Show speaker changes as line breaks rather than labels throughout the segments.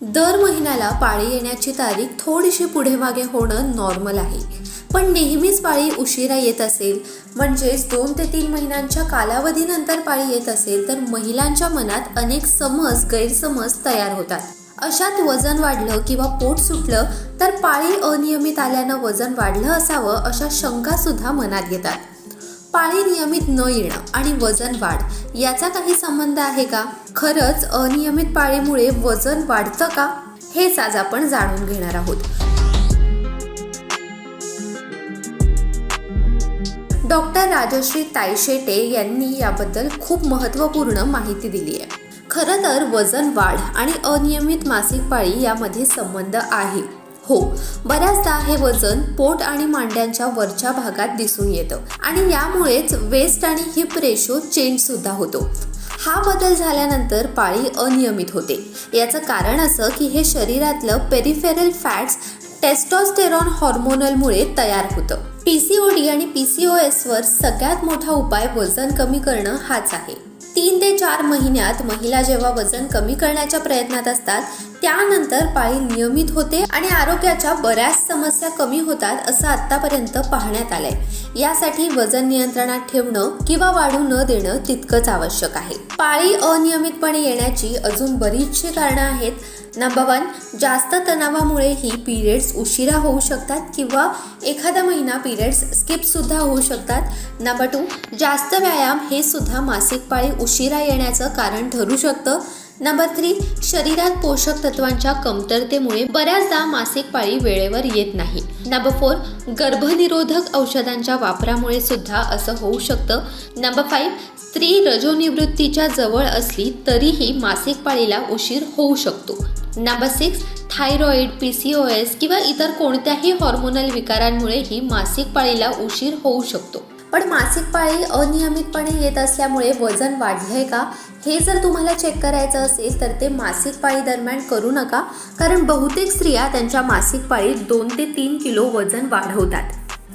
दर महिन्याला पाळी येण्याची तारीख थोडीशी पुढे मागे होणं नॉर्मल आहे. पण नेहमीच पाळी उशिरा येत असेल म्हणजेच दोन ते तीन महिन्यांच्या कालावधीनंतर पाळी येत असेल तर महिलांच्या मनात अनेक समज गैरसमज तयार होतात. अशात वजन वाढलं किंवा पोट सुटलं तर पाळी अनियमित आल्यानं वजन वाढलं असावं अशा शंका सुद्धा मनात येतात. पाळी नियमित न येणं आणि वजन वाढ याचा काही संबंध आहे का? खरंच अनियमित पाळीमुळे वजन वाढतं का? हेच आज आपण जाणून घेणार आहोत. डॉक्टर राजश्री तायशेटे यांनी याबद्दल खूप महत्त्वपूर्ण माहिती दिली आहे. खरं तर वजन वाढ आणि अनियमित मासिक पाळी यामध्ये संबंध आहे. हो बऱ्याचदा हे वजन पोट आणि मांड्यांच्या वरच्या भागात दिसून येतं आणि यामुळेच वेस्ट आणि हिप रेशो चेंज सुद्धा होतो. हा बदल झाल्यानंतर पाळी अनियमित होते. याचं कारण असं की हे शरीरातलं पेरिफेरल फॅट्स टेस्टॉस्टेरॉन हॉर्मोनलमुळे तयार होतं. पी सी ओ डी आणि पी सी ओ एसवर सगळ्यात मोठा उपाय वजन कमी करणं हाच आहे. तीन ते चार महिन्यात महिला जेव्हा वजन कमी करण्याच्या प्रयत्नात असतात त्यानंतर पाळी नियमित होते आणि आरोग्याच्या बऱ्याच समस्या कमी होतात असं आतापर्यंत पाहण्यात आलंय. यासाठी वजन नियंत्रणात ठेवणं किंवा वाढू न देणं तितकंच आवश्यक आहे. पाळी अनियमितपणे येण्याची अजून बरीचशी कारणं आहेत. नंबर वन जास्त तणावामुळे ही पिरियड्स उशिरा होऊ शकतात किंवा एखादा महिना पिरियड्स स्किप सुद्धा होऊ शकतात. नंबर टू जास्त व्यायाम हे सुद्धा मासिक पाळी उशिरा येण्याचं कारण ठरू शकतं. नंबर थ्री शरीरात पोषक तत्वांच्या कमतरतेमुळे बऱ्याचदा मासिक पाळी वेळेवर येत नाही. नंबर फोर गर्भनिरोधक औषधांच्या वापरामुळे सुद्धा असं होऊ शकतं. नंबर फाईव्ह स्त्री रजोनिवृत्तीच्या जवळ असली तरीही मासिक पाळीला उशीर होऊ शकतो. Number six thyroid P C O S किंवा इतर कोणत्याही हॉर्मोनल विकारांमुळेही मासिक पाळीला उशीर होऊ शकतो. पण मासिक पाळी अनियमितपणे येत असल्यामुळे वजन वाढलंय का? हे जर तुम्हाला चेक करायचं असेल तर ते मासिक पाळी दरम्यान करू नका. कारण बहुतेक स्त्रिया त्यांच्या मासिक पाळीत दोन ते तीन किलो वजन वाढवतात.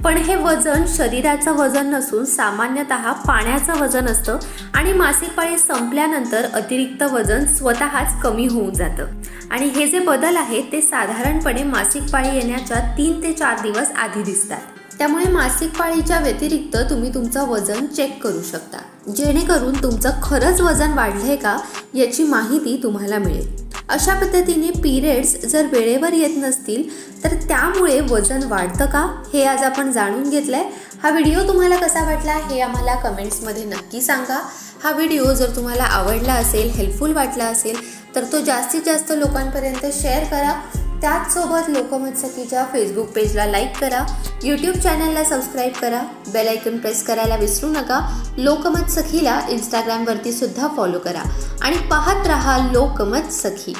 पण हे वजन शरीराचं वजन नसून सामान्यतः पाण्याचं वजन असतं आणि मासिक पाळी संपल्यानंतर अतिरिक्त वजन स्वतःच कमी होऊन जातं. आणि हे जे बदल आहेत ते साधारणपणे मासिक पाळी येण्याच्या तीन ते चार दिवस आधी दिसतात. त्यामुळे मासिक पाळीच्या व्यतिरिक्त तुम्ही तुमचं वजन चेक करू शकता. जेणेकरून तुमचं खरंच वजन वाढलंय का याची माहिती तुम्हाला मिळेल. अशा पद्धतीने पिरियड्स जर वेळेवर येत नसतील तर त्यामुळे वजन वाढतं का हे आज आपण जाणून घेतलंय. हा व्हिडिओ तुम्हाला कसा वाटला हे आम्हाला कमेंट्समध्ये नक्की सांगा. हा व्हिडिओ जर तुम्हाला आवडला असेल हेल्पफुल वाटला असेल तर तो जास्तीत जास्त लोकांपर्यंत शेअर करा. त्याचसोबत लोकमत सखीच्या फेसबुक पेजला लाईक करा. यूट्यूब चॅनलला सबस्क्राईब करा. बेल आयकन प्रेस करायला विसरू नका. लोकमत सखीला इंस्टाग्रामवरती सुद्धा फॉलो करा. आणि पाहत रहा लोकमत सखी